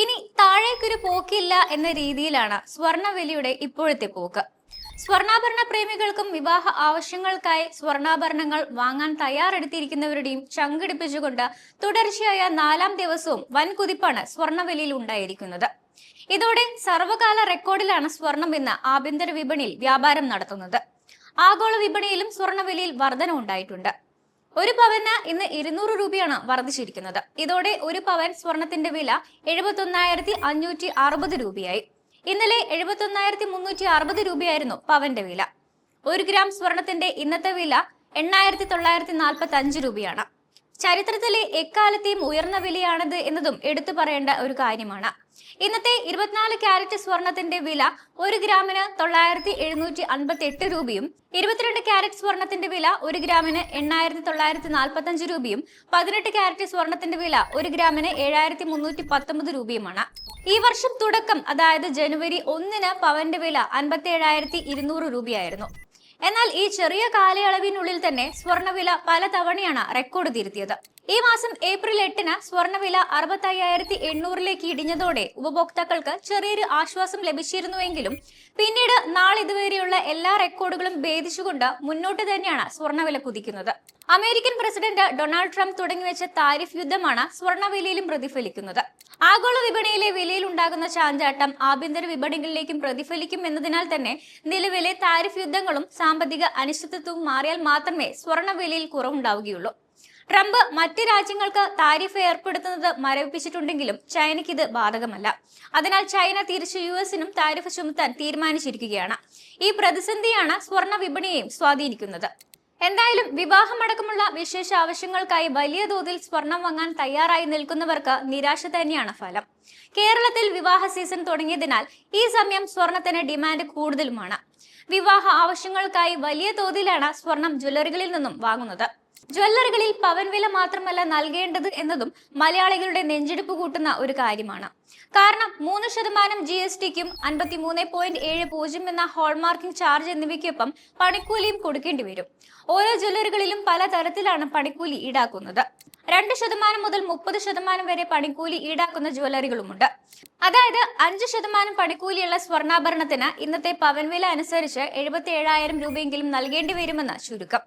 ഇനി താഴേക്കൊരു പോക്കില്ല എന്ന രീതിയിലാണ് സ്വർണവിലയുടെ ഇപ്പോഴത്തെ പോക്ക്. സ്വർണാഭരണ പ്രേമികൾക്കും വിവാഹ ആവശ്യങ്ങൾക്കായി സ്വർണാഭരണങ്ങൾ വാങ്ങാൻ തയ്യാറെടുത്തിരിക്കുന്നവരുടെയും ചങ്കിടിപ്പിച്ചുകൊണ്ട് തുടർച്ചയായ നാലാം ദിവസവും വൻ കുതിപ്പാണ് സ്വർണവിലയിൽ ഉണ്ടായിരിക്കുന്നത്. ഇതോടെ സർവകാല റെക്കോർഡിലാണ് സ്വർണം ഇന്ന് ആഭ്യന്തര വിപണിയിൽ വ്യാപാരം നടത്തുന്നത്. ആഗോള വിപണിയിലും സ്വർണവിലയിൽ വർധന ഉണ്ടായിട്ടുണ്ട് ഒരു പവന് ഇന്ന് ഇരുന്നൂറ് രൂപയാണ് വർദ്ധിച്ചിരിക്കുന്നത്. ഇതോടെ ഒരു പവൻ സ്വർണത്തിന്റെ വില എഴുപത്തൊന്നായിരത്തി അഞ്ഞൂറ്റി അറുപത് രൂപയായി. ഇന്നലെ എഴുപത്തൊന്നായിരത്തി മുന്നൂറ്റി അറുപത് രൂപയായിരുന്നു പവന്റെ വില. ഒരു ഗ്രാം സ്വർണത്തിന്റെ ഇന്നത്തെ വില എണ്ണായിരത്തി തൊള്ളായിരത്തി നാൽപ്പത്തി അഞ്ച് രൂപയാണ്. ചരിത്രത്തിലെ എക്കാലത്തെയും ഉയർന്ന വിലയാണിത് എന്നതും എടുത്തു പറയേണ്ട ഒരു കാര്യമാണ്. ഇന്നത്തെ ഇരുപത്തിനാല് ക്യാരറ്റ് സ്വർണത്തിന്റെ വില ഒരു ഗ്രാമിന് തൊള്ളായിരത്തി എഴുന്നൂറ്റി അൻപത്തി എട്ട് രൂപയും ഇരുപത്തിരണ്ട് ക്യാരറ്റ് സ്വർണത്തിന്റെ വില ഒരു ഗ്രാമിന് എണ്ണായിരത്തി തൊള്ളായിരത്തി നാൽപ്പത്തി അഞ്ച് രൂപയും പതിനെട്ട് ക്യാരറ്റ് സ്വർണത്തിന്റെ വില ഒരു ഗ്രാമിന് ഏഴായിരത്തി മുന്നൂറ്റി പത്തൊമ്പത് രൂപയുമാണ്. ഈ വർഷം തുടക്കം അതായത് ജനുവരി ഒന്നിന് പവന്റെ വില അൻപത്തി ഏഴായിരത്തി ഇരുന്നൂറ് രൂപയായിരുന്നു. എന്നാൽ ഈ ചെറിയ കാലയളവിനുള്ളിൽ തന്നെ സ്വർണവില പല തവണയാണ് റെക്കോർഡ് തിരുത്തിയത്. ഈ മാസം ഏപ്രിൽ എട്ടിന് സ്വർണവില അറുപത്തി അയ്യായിരത്തി എണ്ണൂറിലേക്ക് ഇടിഞ്ഞതോടെ ഉപഭോക്താക്കൾക്ക് ചെറിയൊരു ആശ്വാസം ലഭിച്ചിരുന്നുവെങ്കിലും പിന്നീട് നാളിതുവരെയുള്ള എല്ലാ റെക്കോർഡുകളും ഭേദിച്ചുകൊണ്ട് മുന്നോട്ട് തന്നെയാണ് സ്വർണവില കുതിക്കുന്നത്. അമേരിക്കൻ പ്രസിഡന്റ് ഡൊണാൾഡ് ട്രംപ് തുടങ്ങിവെച്ച താരിഫ് യുദ്ധമാണ് സ്വർണവിലയിലും പ്രതിഫലിക്കുന്നത്. ആഗോള വിപണിയിലെ വിലയിൽ ഉണ്ടാകുന്ന ചാഞ്ചാട്ടം ആഭ്യന്തര വിപണികളിലേക്കും പ്രതിഫലിക്കും എന്നതിനാൽ തന്നെ നിലവിലെ താരിഫ് യുദ്ധങ്ങളും സാമ്പത്തിക അനിശ്ചിതത്വവും മാറിയാൽ മാത്രമേ സ്വർണവിലയിൽ കുറവുണ്ടാവുകയുള്ളൂ. ട്രംപ് മറ്റ് രാജ്യങ്ങൾക്ക് താരിഫ് ഏർപ്പെടുത്തുന്നത് മരവിപ്പിച്ചിട്ടുണ്ടെങ്കിലും ചൈനയ്ക്ക് ഇത് ബാധകമല്ല. അതിനാൽ ചൈന തിരിച്ച് യു എസിനും താരിഫ് ചുമത്താൻ തീരുമാനിച്ചിരിക്കുകയാണ്. ഈ പ്രതിസന്ധിയാണ് സ്വർണ വിപണിയെയും സ്വാധീനിക്കുന്നത്. എന്തായാലും വിവാഹമടക്കമുള്ള വിശേഷ ആവശ്യങ്ങൾക്കായി വലിയ തോതിൽ സ്വർണം വാങ്ങാൻ തയ്യാറായി നിൽക്കുന്നവർക്ക് നിരാശ തന്നെയാണ് ഫലം. കേരളത്തിൽ വിവാഹ സീസൺ തുടങ്ങിയതിനാൽ ഈ സമയം സ്വർണത്തിന് ഡിമാൻഡ് കൂടുതലുമാണ്. വിവാഹ ആവശ്യങ്ങൾക്കായി വലിയ തോതിലാണ് സ്വർണം ജ്വല്ലറികളിൽ നിന്നും വാങ്ങുന്നത്. ജ്വല്ലറികളിൽ പവൻ വില മാത്രമല്ല നൽകേണ്ടത് എന്നതും മലയാളികളുടെ നെഞ്ചെടുപ്പ് കൂട്ടുന്ന ഒരു കാര്യമാണ്. കാരണം മൂന്ന് ശതമാനം ജി എസ് ടിക്കും അൻപത്തി മൂന്ന് പോയിന്റ് ഏഴ് പൂജ്യം എന്ന ഹോൾമാർക്കിംഗ് ചാർജ് എന്നിവയ്ക്കൊപ്പം പണിക്കൂലിയും കൊടുക്കേണ്ടി വരും. ഓരോ ജ്വല്ലറികളിലും പല തരത്തിലാണ് പണിക്കൂലി ഈടാക്കുന്നത്. രണ്ട് ശതമാനം മുതൽ മുപ്പത് ശതമാനം വരെ പണിക്കൂലി ഈടാക്കുന്ന ജ്വല്ലറികളുമുണ്ട്. അതായത് അഞ്ച് ശതമാനം പണിക്കൂലിയുള്ള സ്വർണാഭരണത്തിന് ഇന്നത്തെ പവൻ വില അനുസരിച്ച് എഴുപത്തി ഏഴായിരം രൂപയെങ്കിലും നൽകേണ്ടി വരുമെന്ന് ചുരുക്കം.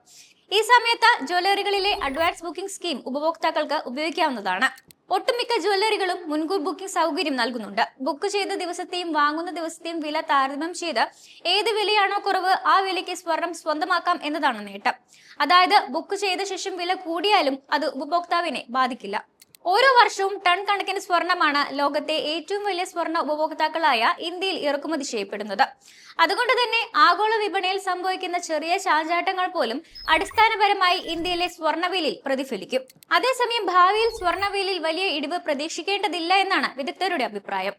ഈ സമയത്ത് ജ്വല്ലറികളിലെ അഡ്വാൻസ് ബുക്കിംഗ് സ്കീം ഉപഭോക്താക്കൾക്ക് ഉപയോഗിക്കാവുന്നതാണ്. ഒട്ടുമിക്ക ജ്വല്ലറികളും മുൻകൂർ ബുക്കിംഗ് സൗകര്യം നൽകുന്നുണ്ട്. ബുക്ക് ചെയ്ത ദിവസത്തെയും വാങ്ങുന്ന ദിവസത്തെയും വില താരതമ്യം ചെയ്ത് ഏത് വിലയാണോ കുറവ് ആ വിലയ്ക്ക് സ്വർണം സ്വന്തമാക്കാം എന്നതാണ് നേട്ടം. അതായത് ബുക്ക് ചെയ്ത ശേഷം വില കൂടിയാലും അത് ഉപഭോക്താവിനെ ബാധിക്കില്ല. ഓരോ വർഷവും ടൺ കണക്കിന് സ്വർണമാണ് ലോകത്തെ ഏറ്റവും വലിയ സ്വർണ ഉപഭോക്താക്കളായ ഇന്ത്യയിൽ ഇറക്കുമതി ചെയ്യപ്പെടുന്നത്. അതുകൊണ്ട് തന്നെ ആഗോള വിപണിയിൽ സംഭവിക്കുന്ന ചെറിയ ചാഞ്ചാട്ടങ്ങൾ പോലും അടിസ്ഥാനപരമായി ഇന്ത്യയിലെ സ്വർണവിലയിൽ പ്രതിഫലിക്കും. അതേസമയം ഭാവിയിൽ സ്വർണവിലയിൽ വലിയ ഇടിവ് പ്രതീക്ഷിക്കേണ്ടതില്ല എന്നാണ് വിദഗ്ധരുടെ അഭിപ്രായം.